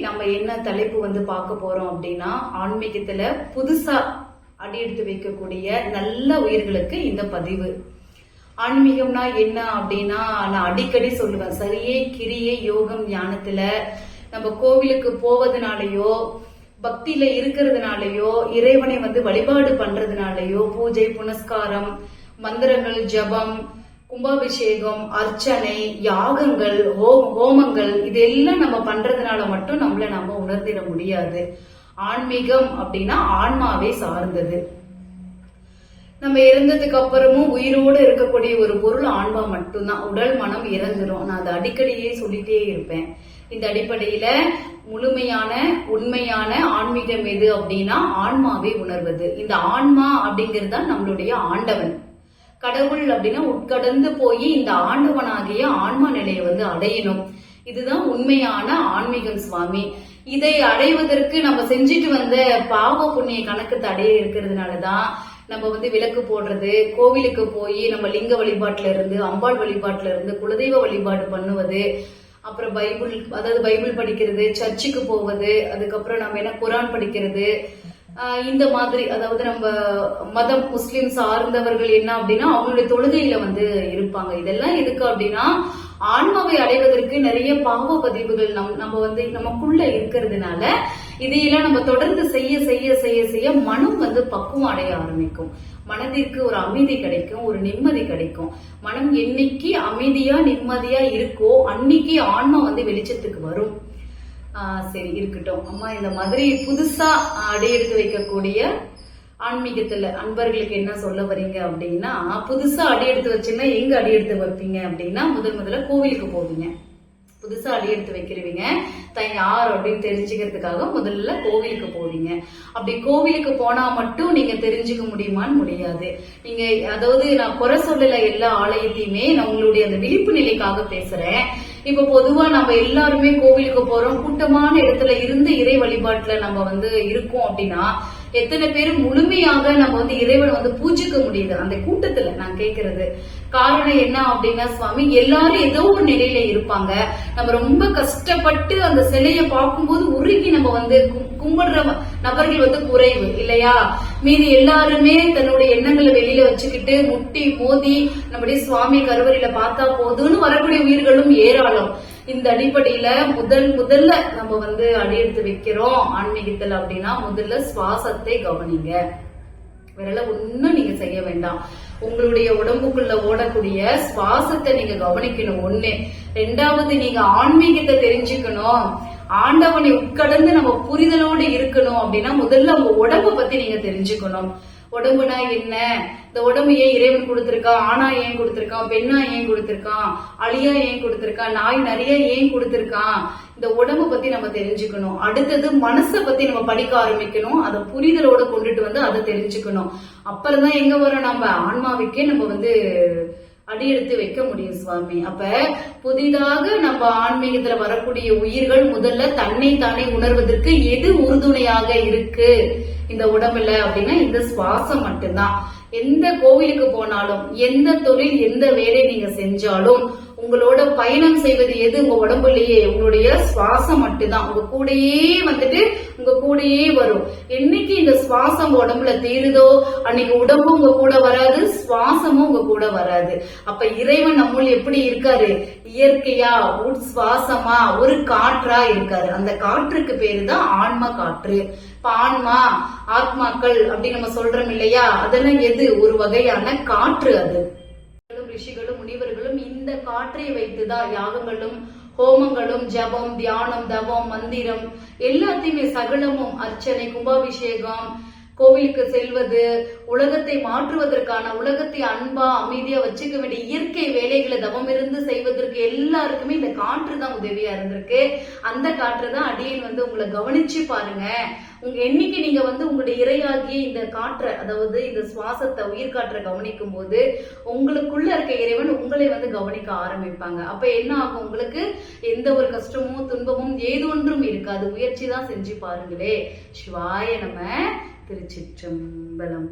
நம்ம என்ன தலைப்பு வந்து பார்க்க போறோம் அப்படின்னா ஆன்மீகத்துல புதுசா அடி எடுத்து வைக்கக்கூடிய நல்ல உயிர்களுக்கு இந்த பதிவு. ஆன்மீகம்னா என்ன அப்படின்னா நான் அடிக்கடி சொல்லுவேன் சரியே கிரியே யோகம் ஞானத்துல நம்ம கோவிலுக்கு போவதனாலயோ பக்தியில இருக்கிறதுனாலயோ இறைவனை வந்து வழிபாடு பண்றதுனாலயோ பூஜை புனஸ்காரம் மந்திரங்கள் ஜபம் கும்பாபிஷேகம் அர்ச்சனை யாகங்கள் ஹோம் ஹோமங்கள் இதெல்லாம் நம்ம பண்றதுனால மட்டும் நம்மள நம்ம உணர்ந்திட முடியாது. ஆன்மீகம் அப்படின்னா ஆன்மாவே சார்ந்தது. நம்ம இறந்ததுக்கு அப்புறமும் உயிரோடு இருக்கக்கூடிய ஒரு பொருள் ஆன்மா மட்டும்தான். உடல் மனம் இறந்துரும். நான் அதை அடிக்கடியே சொல்லிட்டே இருப்பேன். இந்த அடிப்படையில முழுமையான உண்மையான ஆன்மீகம் எது அப்படின்னா ஆன்மாவை உணர்வது. இந்த ஆன்மா அப்படிங்கிறது தான் நம்மளுடைய ஆண்டவன். கடவுள் அப்படின்னா உட்கடந்து போய் இந்த ஆண்டவனாகிய ஆன்மா நிலையை வந்து அடையணும். இதுதான் உண்மையான ஆன்மீகம் சுவாமி. இதை அடைவதற்கு நம்ம செஞ்சுட்டு வந்த பாவ புண்ணிய கணக்கு தடைய இருக்கிறதுனாலதான் நம்ம வந்து விளக்கு போடுறது கோவிலுக்கு போய் நம்ம லிங்க வழிபாட்டுல இருந்து அம்பாள் வழிபாட்டுல இருந்து குலதெய்வ வழிபாடு பண்ணுவது அப்புறம் பைபிள் அதாவது பைபிள் படிக்கிறது சர்ச்சுக்கு போவது அதுக்கப்புறம் நம்ம என்ன குரான் படிக்கிறது இந்த மாதிரி அதாவது நம்ம மதம் முஸ்லிம் சார்ந்தவர்கள் என்ன அப்படின்னா அவங்களுடைய தொழுகையில வந்து இருப்பாங்க. இதெல்லாம் எதுக்கு அப்படின்னா ஆன்மாவை அடைவதற்கு நிறைய பாவ பதிவுகள் நம் நம்ம வந்து நமக்குள்ள இருக்கிறதுனால இதையெல்லாம் நம்ம தொடர்ந்து செய்ய செய்ய செய்ய செய்ய மனம் வந்து பக்குவம் அடைய ஆரம்பிக்கும். மனதிற்கு ஒரு அமைதி கிடைக்கும் ஒரு நிம்மதி கிடைக்கும். மனம் என்னைக்கு அமைதியா நிம்மதியா இருக்கோ அன்னைக்கு ஆன்மா வந்து வெளிச்சத்துக்கு வரும். சரி இருக்கட்டும். அம்மா இந்த மாதிரி புதுசா அடியெடுத்து வைக்கக்கூடிய ஆன்மீகத்துல அன்பர்களுக்கு என்ன சொல்ல வரீங்க அப்படின்னா புதுசா அடியெடுத்து வச்சீங்கன்னா எங்க அடியெடுத்து வைப்பீங்க அப்படின்னா முதல் முதல்ல கோவிலுக்கு போவீங்க. புதுசா அடியெடுத்து வைக்கிறவங்க. தான் யார் அப்படின்னு தெரிஞ்சுக்கிறதுக்காக முதல்ல கோவிலுக்கு போவீங்க. அப்படி கோவிலுக்கு போனா மட்டும் நீங்க தெரிஞ்சுக்க முடியுமான்னு முடியாது. நீங்க அதாவது நான் குறை சொல்லல எல்லா ஆலயத்தையுமே நான் உங்களுடைய அந்த விழிப்பு நிலைக்காக பேசுறேன். இப்ப பொதுவா நம்ம எல்லாருமே கோவிலுக்கு போறோம். கூட்டமான இடத்துல இருந்து இறை வழிபாட்டுல நம்ம வந்து இருக்கோம் அப்படின்னா எத்தனை பேர் முழுமையாக நம்ம வந்து இறைவன் வந்து பூஜிக்க முடியுது? அந்த கூட்டத்துல நான் கேக்குறது. காரணம் என்ன அப்படின்னா சுவாமி எல்லாரும் ஏதோ ஒரு நிலையில இருப்பாங்க. நம்ம ரொம்ப கஷ்டப்பட்டு அந்த சிலையை பார்க்கும்போது உருகி நம்ம வந்து கும்- கும்பிடுற நபர்கள் வந்து குறைவு இல்லையா? மீதி எல்லாருமே தன்னுடைய எண்ணங்களை வெளியில வச்சுக்கிட்டு முட்டி மோதி நம்முடைய சுவாமி கருவறையில பார்த்தா போதும்னு வரக்கூடிய உயிர்களும் ஏராளம். இந்த அடிப்படையில முதல் முதல்ல நம்ம வந்து அடியெடுத்து வைக்கிறோம் ஆன்மீகத்தில் அப்படின்னா முதல்ல சுவாசத்தை கவனிங்க. வேற ஒண்ணும் நீங்க செய்ய வேண்டாம். உங்களுடைய உடம்புக்குள்ள ஓடக்கூடிய சுவாசத்தை நீங்க கவனிக்கணும் ஒண்ணு. ரெண்டாவது நீங்க ஆன்மீகத்தை தெரிஞ்சுக்கணும். ஆண்டவனை உட்கடந்து நம்ம புரிதலோடு இருக்கணும் அப்படின்னா முதல்ல உங்க உடம்பு பத்தி நீங்க தெரிஞ்சுக்கணும். உடம்புனா என்ன? இந்த உடம்பு ஏன் இறைவன் கொடுத்திருக்கான் ஆணா ஏன் கொடுத்திருக்கான் பெண்ணா ஏன் கொடுத்திருக்கான் அழியா ஏன் கொடுத்திருக்கான் நாய் நிறைய ஏன் கொடுத்திருக்கான் இந்த உடம்ப பத்தி நம்ம தெரிஞ்சுக்கணும். அடுத்தது மனசை பத்தி நம்ம படிக்க ஆரம்பிக்கணும். அதை புரிதலோட கொண்டுட்டு வந்து அதை தெரிஞ்சுக்கணும். அப்புறம் தான் எங்க வரோம் நம்ம? ஆன்மாவுக்கே நம்ம வந்து அடியெடுத்து வைக்க முடியும் சுவாமி. அப்ப புதிதாக நம்ம ஆன்மீகத்துல வரக்கூடிய உயிர்கள் முதல்ல தன்னை தானே உணர்வதற்கு எது உறுதுணையாக இருக்கு? இந்த உடம்புல அப்படின்னா இந்த சுவாசம் மட்டும்தான். எந்த கோவிலுக்கு போனாலும் எந்த தொழில் எந்த வேலை நீங்க செஞ்சாலும் உங்களோட பயணம் செய்வது எது? உங்க உடம்புலயே. உங்களுடைய சுவாசம் மட்டும்தான். உங்க கூடயே வந்துட்டு உங்க கூடயே வரும். என்னைக்கு இந்த சுவாசம் உடம்புல தீருதோ அன்னைக்கு உடம்பு உங்க கூட வராது சுவாசமும் உங்க கூட வராது. அப்ப இறைவன் நம்மள் எப்படி இருக்காரு? இயற்கையா உட் சுவாசமா ஒரு காற்றா இருக்காரு. அந்த காற்றுக்கு பேரு தான் ஆன்மா காற்று. இப்ப ஆன்மா ஆத்மாக்கள் அப்படின்னு நம்ம சொல்றோம் இல்லையா? அதெல்லாம் எது? ஒரு வகையான காற்று அது. ரிஷிகளும் காற்றை வைத்துதான் யாகங்களும் ஹோமங்களும் ஜபம் தியானம் தவம் மந்திரம் எல்லாத்தையுமே சகலமும் அர்ச்சனை கும்பாபிஷேகம் கோவிலுக்கு செல்வது உலகத்தை மாற்றுவதற்கான உலகத்தை அன்பா அமைதியா வச்சுக்க வேண்டிய இயற்கை வேலைகளை தவம் இருந்து செய்வதற்கு எல்லாருக்குமே இந்த காற்று தான் உதவியா இருந்திருக்கு. அந்த காற்று தான் அடியேன் வந்து உங்களை கவனிச்சு பாருங்க. உங்க என்னைக்கு நீங்க வந்து உங்களுடைய இரையாகிய இந்த காற்றை அதாவது இந்த சுவாசத்தை உயிர் காற்றை கவனிக்கும் போது உங்களுக்குள்ள இருக்க இறைவன் உங்களை வந்து கவனிக்க ஆரம்பிப்பாங்க. அப்ப என்ன ஆகும் உங்களுக்கு? எந்த ஒரு கஷ்டமும் துன்பமும் ஏதொன்றும் இருக்காது. முயற்சி தான் செஞ்சு பாருங்களே. சிவாய நம்ம திருச்சிற்றம்பலம்.